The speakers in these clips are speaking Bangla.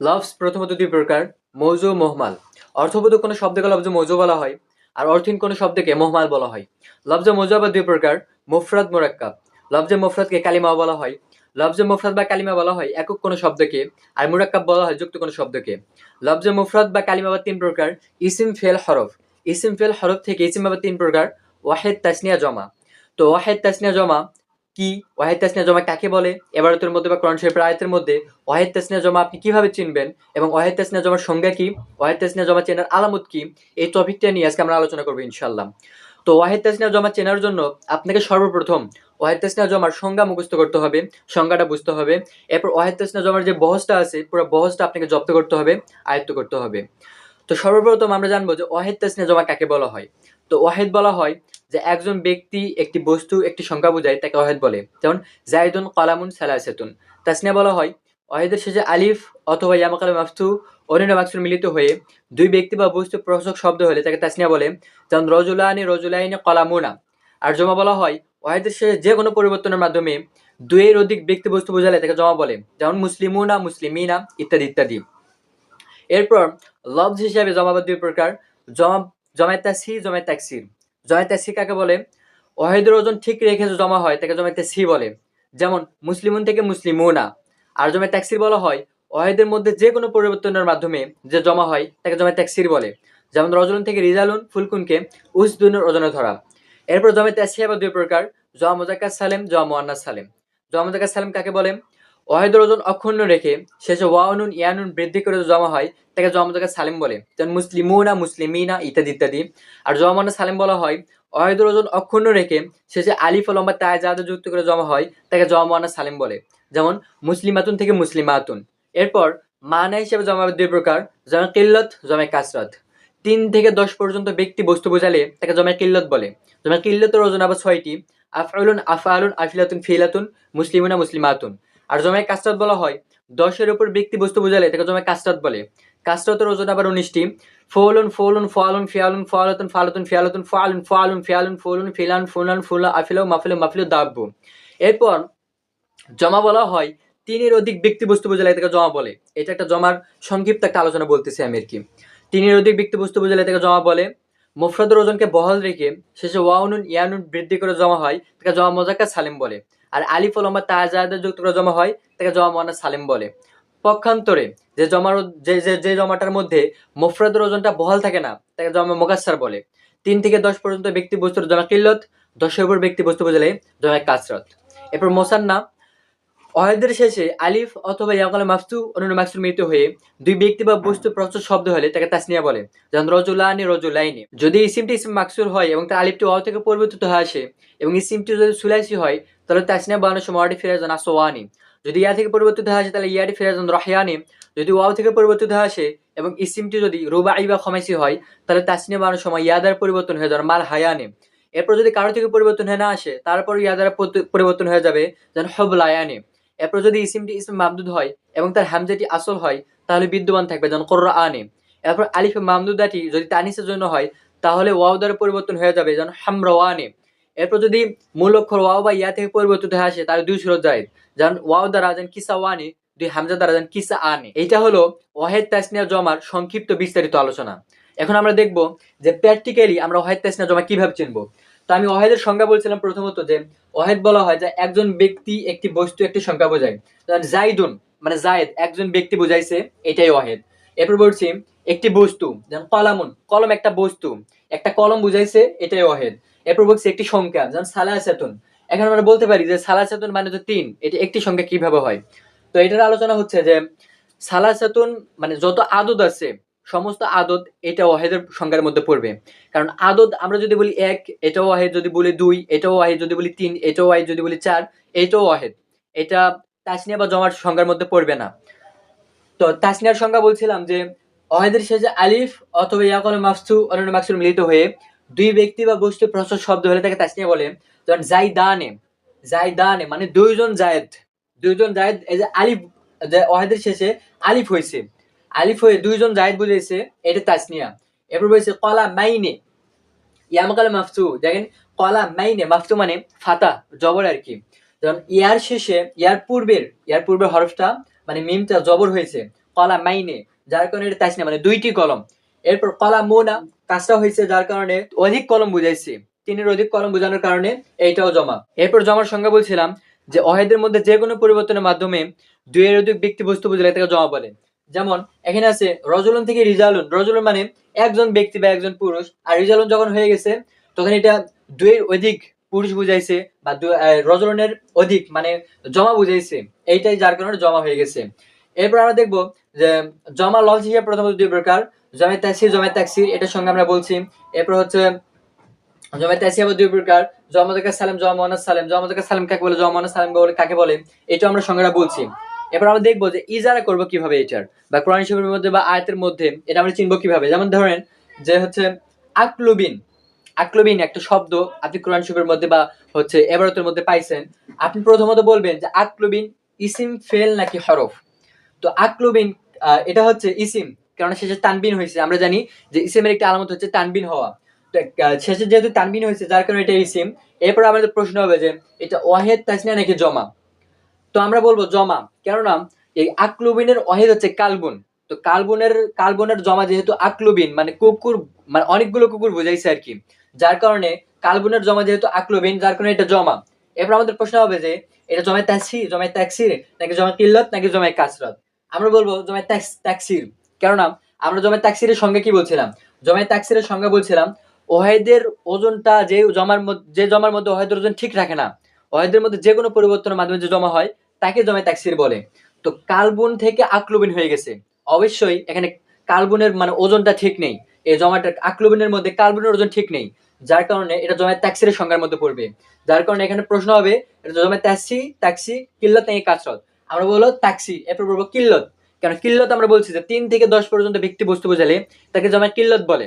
লভস প্রথমত দুই প্রকার, মৌজু মোহমাল। অর্থবোধক কোনো শব্দকে লব্জ মৌজু বলা হয়, আর অর্থহীন কোনো শব্দকে মোহমাল বলা হয়। লব্জ মৌজু আবার দুই প্রকার, মুফরাদ, মোরাক্কাব। লব্জে মুফরাদকে কালিমা বলা হয়। লব্জে মুফরাদ বা কালিমা বলা হয় একক কোনো শব্দকে, আর মুরাক্কাব বলা হয় যুক্ত কোনো শব্দকে। লব্জে মুফরাদ বা কালিমা বা তিন প্রকার, ইসিম, ফেল, হরফ। ইসিম, ফেল, হরফ থেকে ইসিম আবার তিন প্রকার, ওয়াহেদ, তাসনিয়া, জমা। তো ওয়াহেদ, তাসনিয়া, জমা কি? ওয়াহেদ তাসনিয়া জমা কাকে বলে? এবারতের মধ্যে বা কোরআন শরীফের আয়াতের মধ্যে ওয়াহেদ তাসনিয়া জমা আপনি কীভাবে চিনবেন? এবং ওয়াহেদ তাসনিয়া জমার সংজ্ঞা কি? ওয়াহেদ তাসনিয়া জমা চেনার আলামত কি? এই টপিকটা নিয়ে আজকে আমরা আলোচনা করব ইনশাল্লাহ তো ওয়াহেদ তাসনিয়া জমা চেনার জন্য আপনাকে সর্বপ্রথম ওয়াহেদ তাসনিয়া জমার সংজ্ঞা মুখস্থ করতে হবে, সংজ্ঞাটা বুঝতে হবে। এরপর ওয়াহেদ তাসনিয়া জমার যে বহসটা আছে, পুরো বহসটা আপনাকে জব্দ করতে হবে, আয়ত্ত করতে হবে। তো সর্বপ্রথম আমরা জানব যে ওয়াহেদ তাসনিয়া জমা কাকে বলা হয়? তো ওয়াহেদ বলা হয় যে একজন ব্যক্তি একটি বস্তু, একটি সংখ্যা বোঝায়, তাকে অহেদ বলে। যেমন, জাইদুন কলামুন সালাসেতুন। তাসনিয়া বলা হয়, অহেদের শেষে আলিফ অথবা ইয়ামাকাল মাফতু অনিন মাকসুর মিলিত হয়ে দুই ব্যক্তি বা বস্তু প্রশক শব্দ হলে তাকে তাসনিয়া বলে। যেমন, রজুলানি রজুলাইনি কলামুনা। আর জমা বলা হয় ওয়াহেদের শেষে যে কোনো পরিবর্তনের মাধ্যমে দুইয়ের অধিক ব্যক্তি বস্তু বোঝালে তাকে জমা বলে। যেমন, মুসলিমুনা, মুসলিমিনা ইত্যাদি ইত্যাদি। এরপর লফজ হিসাবে জমাবাদ দুই প্রকার, জমা জমায় তাসি জমায় তাকসির জমায় তাসি কাকে বলে? ওয়াহেদের ওজন ঠিক রেখে জমা হয়, তাকে জমায় তাসি বলে। যেমন, মুসলিমুন থেকে মুসলিমুনা। আর জমে তাকসির বলা হয় ওয়াহেদের মধ্যে যে কোনো পরিবর্তনের মাধ্যমে যে জমা হয়, তাকে জমায় তাকসির বলে। যেমন, রজলুন থেকে রিজালুন, ফুলকুনকে উসদুনের ওজনে ধরা। এরপর জমে তাসি আবার দুই প্রকার জমা মোজাক্কার সালেম, জয়া মোয়ান্নাস সালেম। জমা মোজাক্কার সালেম কাকে বলে? ওয়াহেদের ওজন অক্ষুণ্ণ রেখে শেষে ওয়ানুন ইয়ানুন বৃদ্ধি করে জমা হয়, তাকে জমা মোজাক্কার সালেম বলে। যেমন মুসলিমুনা, মুসলিমিনা ইত্যাদি ইত্যাদি। আর জমা মোয়ান্নাস সালেম বলা হয়, ওয়াহেদের ওজন অক্ষুণ্ণ রেখে শেষে আলিফ লম্বা তায় যাদা যুক্ত করে জমা হয়, তাকে জমা মোয়ান্নাস সালেম বলে। যেমন মুসলিমাতুন থেকে মুসলিমাতুন। এরপর মানা হিসেবে জমা দুই প্রকার, জমা কিল্লত, জমে কাসরত। তিন থেকে দশ পর্যন্ত ব্যক্তি বস্তু বোঝালে তাকে জমে কিল্লত বলে। জমা কিল্লতের ওজন আবার ছয়টি, আফআলুন আফআলুন আফিলাতুন ফিলাতুন, মুসলিমুনা, মুসলিমাতুন। আর জমায় কাসরাত বলা হয়, দশের উপর ব্যক্তি বস্তু বোঝালে তাকে জমায় কাসরাত বলে। কাসরাতের ওজন আবার উনিশটি। ফৌলুন ফৌলুন ফালুন ফিয়ালুন ফালাতুন ফালাতুন, ফিয়ালাতুন ফালুন ফালুন ফিয়ালুন, ফুলুন, ফিলান, ফুলান, ফুলা আফিলো মাফিল মাফিলো দাব্বু। এরপর জমা বলা হয়, তিনের অধিক ব্যক্তি বস্তু বোঝালে তাকে জমা বলে। এটা একটা জমার সংক্ষিপ্ত একটা আলোচনা বলতেছি আমি আর কি। তিনের অধিক ব্যক্তি বস্তু বোঝালে তাকে জমা বলে। মুফরাদের ওজনকে বহাল রেখে শেষে ওয়াউনুন, ইয়ানুন বৃদ্ধি করে জমা হয় তাকে জমা মজাক্কা সালিম বলে। আর আলিফ লম্বা তাজাদের যুক্ত করে জমা হয়, তাকে জমা মোহানা সালিম বলে। পক্ষান্তরে যে জমার যে যে জমাটার মধ্যে মুফরাদের ওজনটা বহাল থাকে না, তাকে জমা মোকাসার বলে। তিন থেকে দশ পর্যন্ত ব্যক্তি বস্তুর জমা কিল্লত, দশের উপর ব্যক্তি বস্তু বোঝালে জমা কাসরত। এরপর মোসান্না অহেদের শেষে আলিফ অথবা ইয়াকালে মাফতু অন্যান্য মাকসুর মিলিত হয়ে দুই ব্যক্তি বা বস্তু প্রচুর শব্দ হলে তাকে তাসনিয়া বলে, যেমন রজুলানি, রজুলাইনি। যদি ইসিমটি ইসিম মাকসুর হয় এবং তার আলিফটি অ থেকে পরিবর্তিত হয়ে আসে এবং ইসিমটি যদি সুলাইসি হয় তাহলে তাসনিয়া বানানোর সময় ওয়াটি ফিরে যান আসোয়ানি যদি ইয়া থেকে পরিবর্তিত হয়ে আসে, তাহলে ইয়াটি ফিরে যান রহিয়ানি। যদি ওয়াও থেকে পরিবর্তিত হয়ে আসে এবং ইসিমটি যদি রুবাই বা খমাইসি হয়, তাহলে তাসনিয়া বানানোর সময় ইয়াদার পরিবর্তন হয়ে যান মাল হায়ানি। এরপর যদি কারও থেকে পরিবর্তন হয়ে না আসে তারপর ইয়াদার পরিবর্তন হয়ে যাবে যেন হবলায়ানি। এরপর যদি ইসিমটি ইসম মামদুদ হয় এবং তার হামজাটি আসল হয়, তাহলে বিদ্যমান থাকবে যেমন কোর্রা আনে এরপর আলিফে মামদুদাটি যদি তানিসের জন্য হয়, তাহলে ওয়াও দ্বারা পরিবর্তন হয়ে যাবে যেমন হামরাওয়ানে। এরপর যদি মূল অক্ষর ওয়াও বা ইয়া থেকে পরিবর্তিত হয়ে আসে, তাহলে দুই সুরত যায় যেমন, ওয়াও দ্বারা যেন কিসা ওয়ানে, দুই হামজা দ্বারা যেন কিসা আনে। এইটা হলো ওয়াহেদ তাসনিয়া জমার সংক্ষিপ্ত বিস্তারিত আলোচনা। এখন আমরা দেখব যে প্র্যাকটিক্যালি আমরা ওয়াহেদ তাসনিয়া জমা কীভাবে চিনবো। তো আমি ওয়াহেদের সংজ্ঞা বলছিলাম প্রথমত যে, ওয়াহেদ বলা হয় যে একজন ব্যক্তি একটি বস্তু একটি সংখ্যা বোঝায়। জাইদুন মানে জায়েদ, একজন ব্যক্তি বুঝাইছে, এটাই ওয়াহেদ। এরপর বলছি, একটি বস্তু, যেমন কলামুন কলম একটা বস্তু, একটা কলম বুঝাইছে, এটাই ওয়াহেদ। এরপর বলছি একটি সংখ্যা, যেমন সালাসাতুন। এখন আমরা বলতে পারি যে সালাসাতুন মানে তো তিন, এটা একটি সংখ্যা কীভাবে হয়? তো এটার আলোচনা হচ্ছে যে সালাসাতুন মানে যত আদত আছে, সমস্ত আদত এটা ওয়াহেদের সংখ্যার মধ্যে পড়বে। কারণ আদত আমরা যদি বলি এক, এটাও ওয়াহেদ, যদি বলি দুই, এটাও ওয়াহেদ, যদি বলি তিন, এটাও ওয়াহেদ, যদি বলি চার, এটাও ওয়াহেদ। এটা তাসনিয়া বা জমার সংখ্যার মধ্যে পড়বে না। তো তাসনিয়ার সংখ্যা বলছিলাম যে ওয়াহেদের শেষে আলিফ অথবা ইয়াকল মাফসু অন্যান্য মাকসুর মিলিত হয়ে দুই ব্যক্তি বা বস্তু প্রচুর শব্দ হলে তাকে তাসনিয়া বলে। যেমন জাইদানে জাইদানে মানে দুইজন জায়েদ। দুইজন জায়েদ, এই যে আলিফ, যে ওয়াহেদের শেষে আলিফ হয়েছে। আলিফ হয়ে দুইজন জায়েদ বুঝেছে এটা তাসনিয়া। এরপর বলেছে কলা মাইনে ইয়ামকাল মাফসু দেখেন, কলা মাইনে মাফতু মানে ফাতা, জবর আর কি। যেমন ইয়ার শেষে, ইয়ার পূর্বের ইয়ার পূর্বের হরফটা মানে মিমটা জবর হয়েছে। কলা মাইনে, যার কারণে এটা তাসনিয়া মানে দুইটি কলম। এরপর কলা মোনা, কাজটা হয়েছে যার কারণে অধিক কলম বুঝাইছে। তিনের অধিক কলম বোঝানোর কারণে এইটাও জমা। এরপর জমার সংজ্ঞা বলছিলাম যে অহেদের মধ্যে যে কোনো পরিবর্তনের মাধ্যমে দুইয়ের অধিক ব্যক্তি বস্তু বুঝলে তাকে জমা বলে। যেমন, এখানে আছে রজলন থেকে রিজালুন। রজলন মানে একজন ব্যক্তি বা একজন পুরুষ। আর রিজালুন যখন হয়ে গেছে, তখন এটা দুইয়ের অধিক পুরুষ বুঝাইছে বা রজলনের অধিক মানে জমা বুঝাইছে, এইটাই যার কারণে জমা হয়ে গেছে। এরপর আমরা দেখব যে জমা লফজ হিসেবে প্রথমত দুই প্রকার, জমে তাকসির জমে তাকসির এটার সঙ্গে আমরা বলছি। এরপর হচ্ছে জমে তাসি আবার দুই প্রকার জমাদাকা সালাম, জমা মোহাম্মদ সালাম জমাদাকা সালাম কাকে বলে, জমা মোহাম্মদ সালাম বলে, কাকে বলে এটা আমরা সংজ্ঞাটা বলছি। এবার আমরা দেখব যে ইজারা করব কীভাবে এটার, বা কোরআন শরীফের মধ্যে বা আয়াতের মধ্যে, এটা আমরা চিনবো কীভাবে? যেমন ধরেন যে হচ্ছে আকলুবিন আকলুবিন একটা শব্দ আপনি কোরআন শরীফের মধ্যে বা হচ্ছে এবারতের মধ্যে পাইছেন, আপনি প্রথমত বলবেন যে আকলুবিন ইসিম, ফেল নাকি হরফ? তো আকলুবিন এটা হচ্ছে ইসিম কারণ শেষে তানবিন হয়েছে। আমরা জানি যে ইসিমের একটা আলামত হচ্ছে তানবিন হওয়া। শেষে যেহেতু তানবিন হয়েছে, যার কারণে এটা ইসিম, এরপর আমাদের প্রশ্ন হবে যে এটা ওয়াহেদ, তাসনিয়া নাকি জমা? তো আমরা বলব জমা, কেননা এই আকলুবিনের অহেদ হচ্ছে কালবুন। তো কালবুনের কালবুনের জমা যেহেতু আকলুবিন মানে কুকুর মানে অনেকগুলো কুকুর বোঝাইছে আর কি। যার কারণে কালবুনের জমা যেহেতু আকলুবিন, যার কারণে এটা জমা। এরপর আমাদের প্রশ্ন হবে যে, এটা জমায় তাসি জমায় তাকসির, নাকি জমায় কিল্লত, নাকি জমায় কাসরত? আমরা বলব জমায় তাকসির। কেননা, আমরা জমায় তাকসিরের সঙ্গে কি বলছিলাম? জমায় তাকসিরের সঙ্গে বলছিলাম ওহেদের ওজনটা যে জমার মধ্যে যে জমার মধ্যে ওহেদের ওজন ঠিক রাখে না ওহেদের মধ্যে যে কোনো পরিবর্তনের মাধ্যমে যে জমা হয়, তাকে জমায় তাকসির বলে। তো কালবুন থেকে আকলুবিন হয়ে গেছে। অবশ্যই এখানে কালবুনের মানে ওজনটা ঠিক নেই। এই জমাটা আকলুবিনের মধ্যে কালবুনের ওজন ঠিক নেই। যার কারণে এটা জমায় তাকসিরের সংজ্ঞার মধ্যে পড়বে। যার কারণে এখানে প্রশ্ন হবে, এটা জমায় তাকসি তাকসি কিল্লত নাকি কাসরত? আমরা বলব ট্যাক্সি এরপর বলব কিল্লত। কারণ কিল্লত আমরা বলছি যে তিন থেকে দশ পর্যন্ত ব্যক্তি বস্তু বোঝালে তাকে জমায় কিল্লত বলে।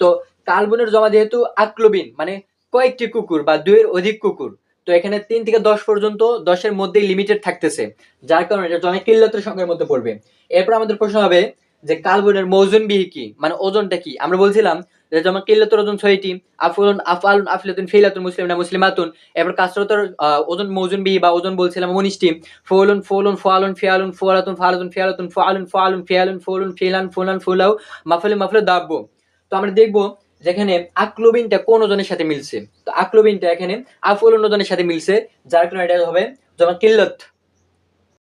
তো কালবনের জমা যেহেতু আক্লবিন মানে কয়েকটি কুকুর বা দুইয়ের অধিক কুকুর, তো এখানে তিন থেকে দশ পর্যন্ত দশের মধ্যেই লিমিটেড থাকতেছে, যার কারণে এটা জমা কিল্লতের সংখ্যার মধ্যে পড়বে। এরপর আমাদের প্রশ্ন হবে যে কালবনের মৌজন বিহি কি মানে ওজনটা কি? আমরা বলছিলাম যেমন কিল্লতের ওজন ছয়টি আফিলাতুন মুসলিমাতুন। এরপর কাসরতের ওজন মৌজন বিহি বা ওজন বলছিলাম ফিয়ালুন ফুয়ালাতুন, ফালাতুন, ফিয়ালাতুন, ফিয়ালুন ফৌলুন তো আমরা দেখব যেখানে আক্লোবিনটা কোন ওজনের সাথে মিলছে। তো আক্লোবিনটা এখানে আফুলন ওজনের সাথে মিলছে, যার কারণে এটা হবে? যেমন কিল্লত।